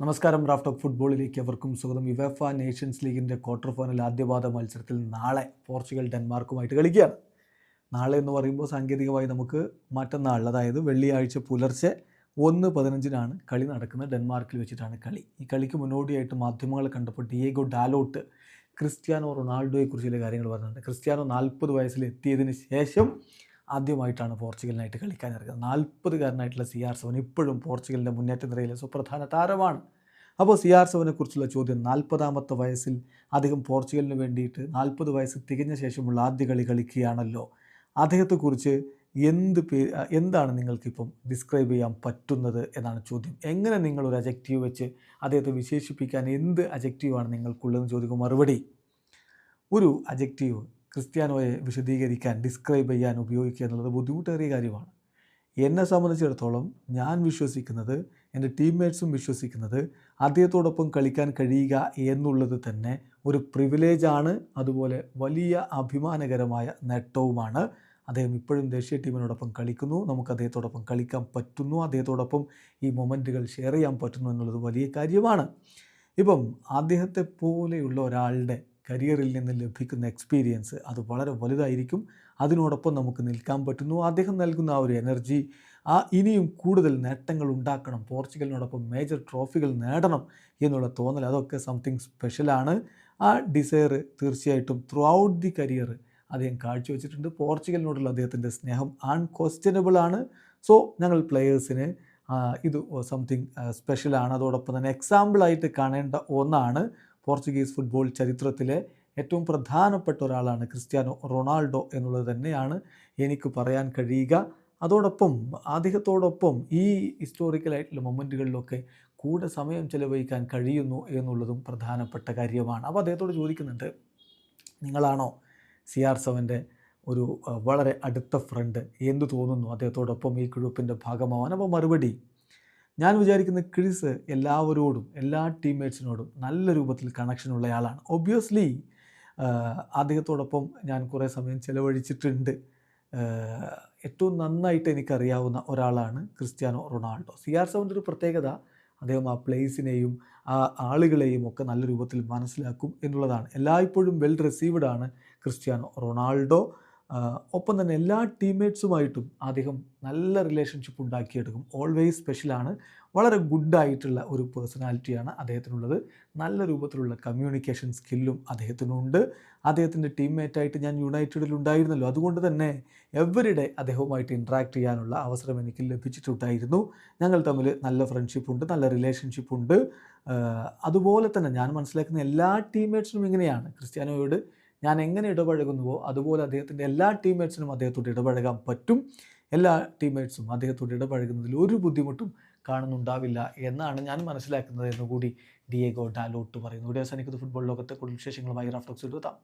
നമസ്കാരം. Raft of ഫുട്ബോളിലേക്ക് അവർക്കും സ്വാഗതം. യുവേഫ നേഷൻസ് ലീഗിന്റെ ക്വാർട്ടർ ഫൈനൽ ആദ്യപാദ മത്സരത്തിൽ നാളെ പോർച്ചുഗൽ ഡെൻമാർക്കുമായിട്ട് കളിക്കുകയാണ്. നാളെ എന്ന് പറയുമ്പോൾ സാങ്കേതികമായി നമുക്ക് മറ്റന്നാൾ അതായത് വെള്ളിയാഴ്ച പുലർച്ചെ ഒന്ന് പതിനഞ്ചിനാണ് കളി നടക്കുന്നത്. ഡെൻമാർക്കിൽ വെച്ചിട്ടാണ് കളി. ഈ കളിക്ക് മുന്നോടിയായിട്ട് മാധ്യമങ്ങൾ കണ്ടപ്പോൾ ഡിയേഗോ ഡാലോട്ട് ക്രിസ്ത്യാനോ റൊണാൾഡോയെക്കുറിച്ചുള്ള കാര്യങ്ങൾ പറഞ്ഞിട്ടുണ്ട്. ക്രിസ്ത്യാനോ നാൽപ്പത് വയസ്സിൽ എത്തിയതിന് ശേഷം ആദ്യമായിട്ടാണ് പോർച്ചുഗലിനായിട്ട് കളിക്കാൻ ഇറങ്ങുന്നത്. നാൽപ്പതുകാരനായിട്ടുള്ള സി ആർ സെവൻ ഇപ്പോഴും പോർച്ചുഗലിന്റെ മുന്നേറ്റ നിരയിലെ സുപ്രധാന താരമാണ്. അപ്പോൾ സി ആർ സെവനെ കുറിച്ചുള്ള ചോദ്യം നാൽപ്പതാമത്തെ വയസ്സിൽ അദ്ദേഹം പോർച്ചുഗലിന് വേണ്ടിയിട്ട് നാൽപ്പത് വയസ്സ് തികഞ്ഞ ശേഷമുള്ള ആദ്യ കളി കളിക്കുകയാണല്ലോ. അദ്ദേഹത്തെക്കുറിച്ച് എന്ത് പേ എന്താണ് നിങ്ങൾക്കിപ്പം ഡിസ്ക്രൈബ് ചെയ്യാൻ പറ്റുന്നത് എന്നാണ് ചോദ്യം. എങ്ങനെ നിങ്ങൾ ഒരു അജക്റ്റീവ് വെച്ച് അദ്ദേഹത്തെ വിശേഷിപ്പിക്കാൻ എന്ത് അജക്റ്റീവാണ് നിങ്ങൾക്കുള്ളതെന്ന് ചോദിക്കും മറുപടി. ഒരു അജക്റ്റീവ് ക്രിസ്ത്യാനോയെ വിശദീകരിക്കാൻ ഡിസ്ക്രൈബ് ചെയ്യാൻ ഉപയോഗിക്കുക എന്നുള്ളത് ബുദ്ധിമുട്ടേറിയ കാര്യമാണ്. എന്നെ സംബന്ധിച്ചിടത്തോളം ഞാൻ വിശ്വസിക്കുന്നത് എന്റെ ടീംമേറ്റ്സും വിശ്വസിക്കുന്നത് അദ്ദേഹത്തോടൊപ്പം കളിക്കാൻ കഴിയുക എന്നുള്ളത് തന്നെ ഒരു പ്രിവിലേജാണ് അതുപോലെ വലിയ അഭിമാനകരമായ നേട്ടവുമാണ്. അദ്ദേഹം ഇപ്പോഴും ദേശീയ ടീമിനോടൊപ്പം കളിക്കുന്നു. നമുക്ക് അദ്ദേഹത്തോടൊപ്പം കളിക്കാൻ പറ്റുന്നു. അദ്ദേഹത്തോടൊപ്പം ഈ മൊമെന്റുകൾ ഷെയർ ചെയ്യാൻ പറ്റുന്നു എന്നുള്ളത് വലിയ കാര്യമാണ്. ഇപ്പം അദ്ദേഹത്തെ പോലെയുള്ള ഒരാളുടെ കരിയറിൽ നിന്ന് ലഭിക്കുന്ന എക്സ്പീരിയൻസ് അത് വളരെ വലുതായിരിക്കും. അതിനോടൊപ്പം നമുക്ക് നിൽക്കാൻ പറ്റുന്നു. അദ്ദേഹം നൽകുന്ന ആ ഒരു എനർജി ആ ഇനിയും കൂടുതൽ നേട്ടങ്ങൾ ഉണ്ടാക്കണം. പോർച്ചുഗലിനോടൊപ്പം മേജർ ട്രോഫികൾ നേടണം എന്നുള്ള തോന്നൽ അതൊക്കെ സംതിങ് സ്പെഷ്യലാണ് ആ ഡിസയർ തീർച്ചയായിട്ടും ത്രൂ ഔട്ട് ദി കരിയർ അദ്ദേഹം കാഴ്ചവെച്ചിട്ടുണ്ട്. പോർച്ചുഗലിനോടുള്ള അദ്ദേഹത്തിന്റെ സ്നേഹം അൺക്വസ്റ്റ്യനബിൾ ആണ്. സോ ഞങ്ങൾ പ്ലെയേഴ്സിന് ഇത് സംതിങ് സ്പെഷ്യലാണ് അതോടൊപ്പം തന്നെ എക്സാമ്പിളായിട്ട് കാണേണ്ട ഒന്നാണ് പോർച്ചുഗീസ് ഫുട്ബോൾ ചരിത്രത്തിലെ ഏറ്റവും പ്രധാനപ്പെട്ട ഒരാളാണ് ക്രിസ്ത്യാനോ റൊണാൾഡോ എന്നുള്ളത് തന്നെയാണ് എനിക്ക് പറയാൻ കഴിയുക. അതോടൊപ്പം അദ്ദേഹത്തോടൊപ്പം ഈ ഹിസ്റ്റോറിക്കലായിട്ടുള്ള മൊമെന്റുകളിലൊക്കെ കൂടെ സമയം ചെലവഴിക്കാൻ കഴിയുന്നു എന്നുള്ളതും പ്രധാനപ്പെട്ട കാര്യമാണ്. അപ്പോൾ അദ്ദേഹത്തോട് ചോദിക്കുന്നുണ്ട് നിങ്ങളാണോ സി ആർ സെവന്റെ ഒരു വളരെ അടുത്ത ഫ്രണ്ട് എന്ത് തോന്നുന്നു അദ്ദേഹത്തോടൊപ്പം ഈ ഗ്രൂപ്പിന്റെ ഭാഗമാവാൻ? അപ്പോൾ മറുപടി ഞാൻ വിചാരിക്കുന്ന ക്രിസ് എല്ലാവരോടും എല്ലാ ടീംമേറ്റ്സിനോടും നല്ല രൂപത്തിൽ കണക്ഷൻ ഉള്ളയാളാണ് ഒബ്വിയസ്ലി അദ്ദേഹത്തോടൊപ്പം ഞാൻ കുറേ സമയം ചിലവഴിച്ചിട്ടുണ്ട്. ഏറ്റവും നന്നായിട്ട് എനിക്കറിയാവുന്ന ഒരാളാണ് ക്രിസ്ത്യാനോ റൊണാൾഡോ. സി ആർ സെവന്റെ ഒരു പ്രത്യേകത അദ്ദേഹം ആ പ്ലേസിനെയും ആ ആളുകളെയും ഒക്കെ നല്ല രൂപത്തിൽ മനസ്സിലാക്കും എന്നുള്ളതാണ്. എല്ലായ്പ്പോഴും വെൽ റിസീവ്ഡ് ആണ് ക്രിസ്ത്യാനോ റൊണാൾഡോ. ഒപ്പം തന്നെ എല്ലാ ടീംമേറ്റ്സുമായിട്ടും അദ്ദേഹം നല്ല റിലേഷൻഷിപ്പ് ഉണ്ടാക്കിയെടുക്കും. ഓൾവേസ് സ്പെഷ്യലാണ് വളരെ ഗുഡായിട്ടുള്ള ഒരു പേഴ്സണാലിറ്റിയാണ് അദ്ദേഹത്തിനുള്ളത്. നല്ല രൂപത്തിലുള്ള കമ്മ്യൂണിക്കേഷൻ സ്കില്ലും അദ്ദേഹത്തിനുണ്ട്. അദ്ദേഹത്തിന്റെ ടീംമേറ്റായിട്ട് ഞാൻ യുണൈറ്റഡിൽ ഉണ്ടായിരുന്നല്ലോ. അതുകൊണ്ട് തന്നെ എവരിഡേ അദ്ദേഹവുമായിട്ട് ഇൻട്രാക്ട് ചെയ്യാനുള്ള അവസരം എനിക്ക് ലഭിച്ചിട്ടുണ്ടായിരുന്നു. ഞങ്ങൾ തമ്മിൽ നല്ല ഫ്രണ്ട്ഷിപ്പ് ഉണ്ട് നല്ല റിലേഷൻഷിപ്പ് ഉണ്ട്. അതുപോലെ തന്നെ ഞാൻ മനസ്സിലാക്കുന്ന എല്ലാ ടീംമേറ്റ്സിനും ഇങ്ങനെയാണ്. ക്രിസ്ത്യാനോയോട് ഞാൻ എങ്ങനെ ഇടപഴകുന്നുവോ അതുപോലെ അദ്ദേഹത്തിന്റെ എല്ലാ ടീംമേറ്റ്സിനും അദ്ദേഹത്തോട് ഇടപഴകാൻ പറ്റും. എല്ലാ ടീംമേറ്റ്സും അദ്ദേഹത്തോട് ഇടപഴകുന്നതിൽ ഒരു ബുദ്ധിമുട്ടും കാണുന്നുണ്ടാവില്ല എന്നാണ് ഞാൻ മനസ്സിലാക്കുന്നത് എന്നുകൂടി ഡിയേഗോ ഡാലോട്ട് പറയുന്നു. ഇവിടെ അവസാനിക്കുന്നത് ഫുട്ബോൾ ലോകത്തെ കൂടുതൽ വിശേഷങ്ങളുമായി റാഫ്റ്റോക്സ് എടുത്താം